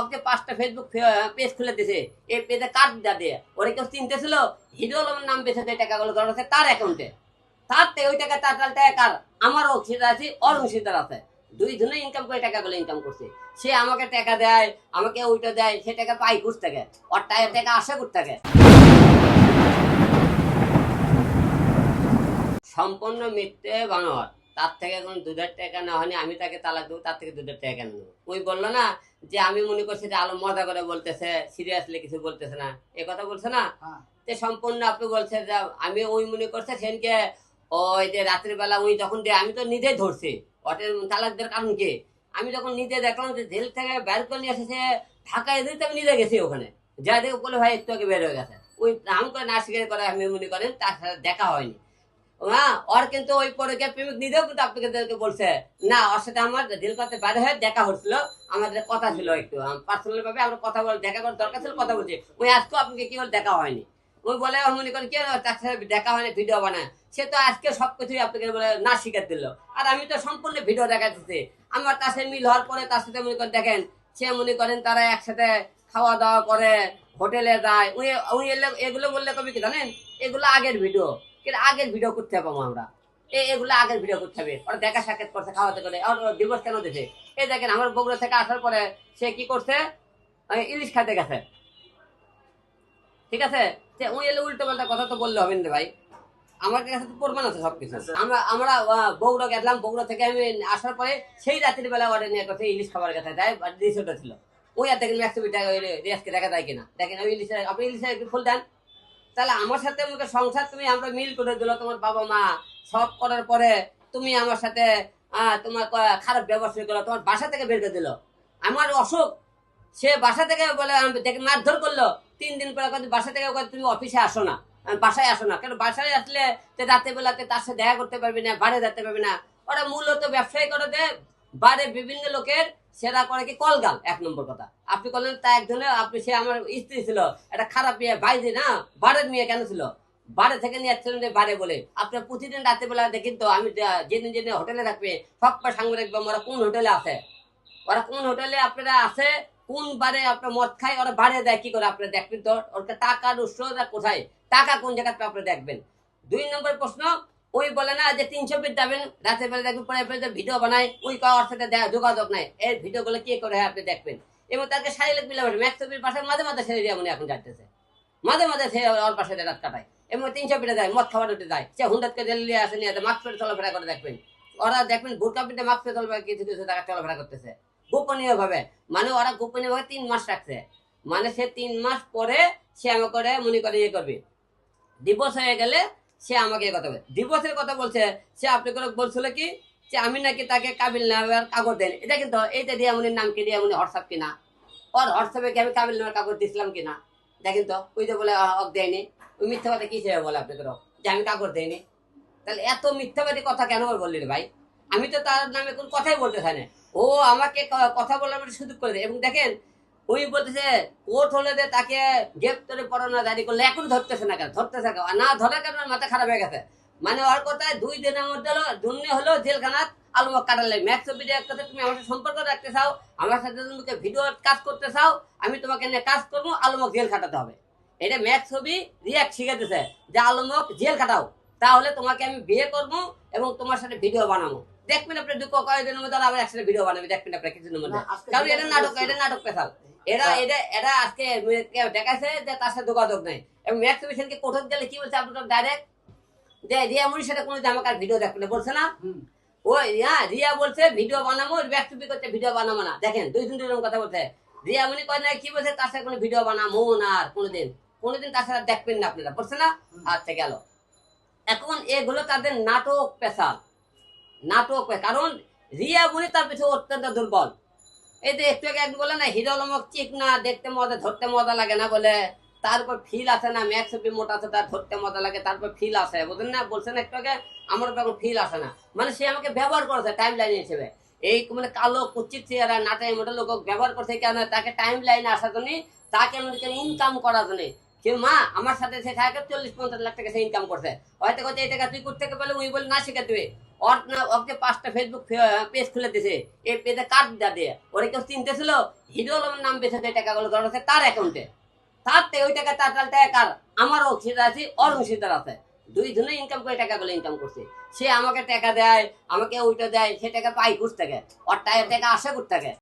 ওকে পাঁচটা Facebook page খুলে দিছে। এই পেজে কার্ড দেওয়া দিয়ে? ওরা কেউ চিনতেছিল হিরো আলমের নাম বেছে যে টাকাগুলো ধরা আছে তার অ্যাকাউন্টে তার ওই টাকা, তার টাকা কার? আমার অংশীদার আছে ওর অংশীদার আছে। দুই জনে ইনকাম করে টাকাগুলো ইনকাম করছে। সে আমাকে টাকা দেয়, আমাকে ওইটা দেয়, সে টাকা পাই ঘুষ থাকে? ওর টাকা টাকা আশা করতে থাকে? সম্পূর্ণ মিথ্যে বানোয়ার। তার থেকে এখন দুধের টাকা না হয়নি আমি তাকে তালাক দেবো তার থেকে দুধের টাকা কেন নেব? ওই বলল না যে আমি মনে করছি যে আলো মজা করে বলতেছে সিরিয়াসলি কিছু বলতেছে না। এ কথা বলছে না? হ্যাঁ। যে সম্পূর্ণ আপনি বলছেন যে আমি ওই মনে করছে সেনকে ওই যে রাত্রিবেলা ওই যখন দিয়ে আমি তো নিজেই ধরছি ওটের তালাক দেওয়ার কারণ কি? আমি যখন নিজে দেখলাম যে জেল থেকে বের করে নিয়ে এসেছে ঢাকায় দিতে আমি নিজে গেছি ওখানে। যা দেখে বলে ভাই একটু আগে বের হয়ে গেছে। ওই নাম করে না স্বীকার করে আমি মনে করেন তার সাথে দেখা হয়নি। হ্যাঁ ওর কিন্তু ওই পরে গিয়ে প্রেমিক নিজেও কিন্তু আপনাকে বলছে, না, ওর সাথে আমার করতে হয়ে দেখা হচ্ছিল আমাদের কথা ছিল একটু পার্সোনাল ভাবে আমরা কথা দেখা করার দরকার ছিল, কথা বলছি। ওই আজকেও আপনাকে কি দেখা হয়নি। ওই বলে মনে করেন তার সাথে দেখা হয়নি ভিডিও বানায়। সে তো আজকে সবকিছুই আপনাকে বলে না শিখার দিল। আর আমি তো সম্পূর্ণ ভিডিও দেখা আমার তার সাথে মিল হওয়ার পরে তার সাথে মনে করেন দেখেন, সে মনে করেন তারা একসাথে খাওয়া দাওয়া করে, হোটেলে যায়। উনি উনি এগুলো বললে কবি কি জানেন? এগুলো আগের ভিডিও কিন্তু আগের ভিডিও করতে পাবো আমরা। এগুলো আগের ভিডিও করতে হবে। ওরা দেখা সাক্ষাৎ করছে খাওয়াতে করে আর ডিভোর্স কেন দিছে? এই দেখেন আমার বগুড়া থেকে আসার পরে সে কি করছে? ইলিশ খাতে গেছে। ঠিক আছে? যে উনি এলে উল্টো পাল্টা কথা তো বললে হবে না ভাই। আমার কাছে তো প্রমাণ আছে সবকিছু। আচ্ছা। আমরা আমরা বগুড়া গেলাম। বগুড়া থেকে আমি আসার পরে সেই রাত্রির বেলা ওরা নিয়ে কথা ইলিশ খাবার কথা যায় রিসোর্টে ছিল। ওই আর দেখেন ম্যাক্সিমি টাকা ওই দেখা যায় কিনা। দেখেন ওই ইলিশ আপনি ইলিশ ফুল দেন। তাহলে আমার সাথে আমাকে সংসার তুমি আমরা মিল করে দিল, তোমার বাবা মা। সব করার পরে তুমি আমার সাথে তোমার খারাপ ব্যবহার শুরু করল, তোমার বাসা থেকে বের দিল। আমার অসুখ, সে বাসা থেকে বলে দেখে মারধর করল। তিন দিন পরে বাসা থেকে তুমি অফিসে আসো না। বাসায় আসো না। কেন বাসায় আসলে রাতে বেলাতে তার সাথে দেখা করতে পারবি না বাড়ি যেতে পারবি না। ওরা মূলত ব্যবসায়ী করে দে বারে বিভিন্ন লোকের সেরা করে কি কলগাল? এক নম্বর কথা। আপনি করলেন তা একজনে আপনি সে আমার স্ত্রী ছিল, একটা খারাপ মেয়ে বাইরে না, বারের মেয়ে কেন ছিল? বারে থেকে নিয়ে যাচ্ছিলেন বারে বলে। আপনার প্রতিদিন রাতে বেলা দেখেন তো, আমি যেদিন যেদিন হোটেলে থাকবে, সব সাংবাদিক বা ওরা কোন হোটেলে আছে? ওরা কোন হোটেলে আপনারা আছে? কোন বারে আপনার মদ খায়, ওরা বারে দেয়, কি করে আপনারা দেখবেন তো? ওর টাকার উৎসটা কোথায়? টাকা কোন জায়গাতে আপনি দেখবেন? দুই নম্বর প্রশ্ন ওই বলে না যে তিনশো ফিট যাবেন, রাতের বেলা দেখবেন পরে পরে ভিডিও বানায়, ওই কা ওর সাথে যোগাযোগ নাই। এই ভিডিওগুলো কে করে আপনি দেখবেন। এবং তাকে শারীরিক মিলাবেন ম্যাক্সবির পাশে মাঝে মাঝে ছেড়ে দিয়ে এখন যাচ্ছে মাঝে মাঝে সে ওর পাশে রাত কাটায়। এবং তিনশো ফিটে যায়, মদ খাবার উঠে যায়। সে হুন্ডাতকে রেল নিয়ে আসে, নিয়ে মাস্ক পেটে চলাফেরা করে দেখবেন। ওরা দেখবেন বোরকা পিঠে মাস্ক পেটে চলাফেরা কিছু কিছু টাকা চলাফেরা করতেছে। গোপনীয় ভাবে মানে ওরা গোপনীয় ভাবে তিন মাস রাখছে। মানে সে তিন মাস পরে সে আমাকে করে মনে করে ইয়ে করবে। ডিভোর্স হয়ে গেলে সে আমাকে এ কথা বলে। ডিভোর্সের কথা বলছে, সে আপনি করে বলছিল কি, যে আমি নাকি তাকে কাবিল নামের কাগজ দেন এটা কিন্তু এইটা দিয়ামনির নাম কি দিয়ামনি হোয়াটসঅ্যাপ কিনা? ওর হোয়াটসঅ্যাপে কি আমি কাবিল নামের কাগজ দিয়েছিলাম কিনা? দেখেন তো ওই যে বলে অক দেয়নি। ওই মিথ্যা কথা কি হিসেবে বলে আপনি করো? যে আমি কাগজ দেয়নি। তাহলে এত মিথ্যাবাদী কথা কেন ওর বললি ভাই? আমি তো তার নামে কোন কথাই বলতে চাই না। ও আমাকে কথা বলার মধ্যে সুযোগ করে দেয়। এবং দেখেন উনি বলতেছে কোর্ট হলে তাকে গ্রেপ্তারে পড়ানো জারি করলে এখন ধরতেছে না কেন? ধরতেছে কেন? না ধরার কারণে মাথা খারাপ হয়ে গেছে? মানে ওর কথায় দুই দিনের মধ্যে হলো জন্য হলো জেলখানাত আলমক কাটালে। ম্যাক্স ভিডিও এক কথা তুমি আমার সাথে সম্পর্ক রাখতে চাও, আমার সাথে তুমি ভিডিও কাজ করতে চাও, আমি তোমাকে নিয়ে কাজ করব, আলমক জেল খাটাতে হবে। এটা ম্যাক্স ছবি রিয়াক্ট শিখাতেছে যে, আলমক জেল খাটাও, তাহলে তোমাকে আমি বিয়ে করব এবং তোমার সাথে ভিডিও বানাবো। দেখবেন আপনি দুঃখ কয়েকদিনের মধ্যে আবার একসাথে ভিডিও বানাবে দেখবেন আপনি কিছুদিনের মধ্যে। কারণ এটা নাটক এটা নাটক পেশাল এরা। এটা এরা আজকে দেখাচ্ছে যে তার সাথে যোগাযোগ নেই। এবং ম্যাক্স মিশনকে কোর্ট গেলে কি বলছে আপনার ডাইরেক্ট যে রিয়া মুনির সাথে কোনো আমাকে আর ভিডিও দেখবে না বলছে না? হুম। ও হ্যাঁ রিয়া বলছে ভিডিও বানাবো ব্যাক টুপি করছে ভিডিও বানাবো না। দেখেন দুই দিন দুই কথা বলছে। রিয়া মুনি কয় না কি বলছে? তার সাথে কোনো ভিডিও বানাবো না আর কোনোদিন। কোনোদিন তার সাথে দেখবেন না আপনারা বলছে না। আচ্ছা গেল। এখন এগুলো তাদের নাটক পেশাল নাটক কারণ রিয়া মুনি তার পিছনে অত্যন্ত দুর্বল। এই যে একটু আগে বলে না, হিরো আলমক চিক না, দেখতে মজা, ধরতে মজা লাগে না বলে। তারপর ফিল আছে না ম্যাক্স মোটা আছে, তার ধরতে মজা লাগে তারপর ফিল আসে। বুঝলেন না? বলছেন একটু আগে, আমার এখন ফিল আসে না। মানে সে আমাকে ব্যবহার করেছে টাইম লাইন হিসেবে। এই মানে কালো কুচিত চেহারা নাটাই মোটা লোক ব্যবহার করছে কেন? তাকে টাইম লাইনে আসার জন্য, তাকে আমাদেরকে ইনকাম করার জন্য। কেউ মা, আমার সাথে সে থাকে চল্লিশ পঞ্চাশ লাখ টাকা সে ইনকাম করছে। হয়তো কথা এই টাকা তুই করতে বলে উনি বলে না, শিখে দিবে। পাঁচটা ফেসবুক পেজ খুলে দিছে। এই পেজে কার দিয়ে ওরে কেউ চিনতেছিল? হিরো আলমের নাম বেছে যে টাকাগুলো ধরেছে তার অ্যাকাউন্টে তার ওই টাকা তার তার কার? আমার অংশীদার আছে ওর অংশীদার আছে। দুই জনে ইনকাম করে টাকাগুলো ইনকাম করছে। সে আমাকে টাকা দেয়, আমাকে ওইটা দেয়, সে টাকা পাই করতে থাকে ওর টাকা টাকা আসে করতে থেকে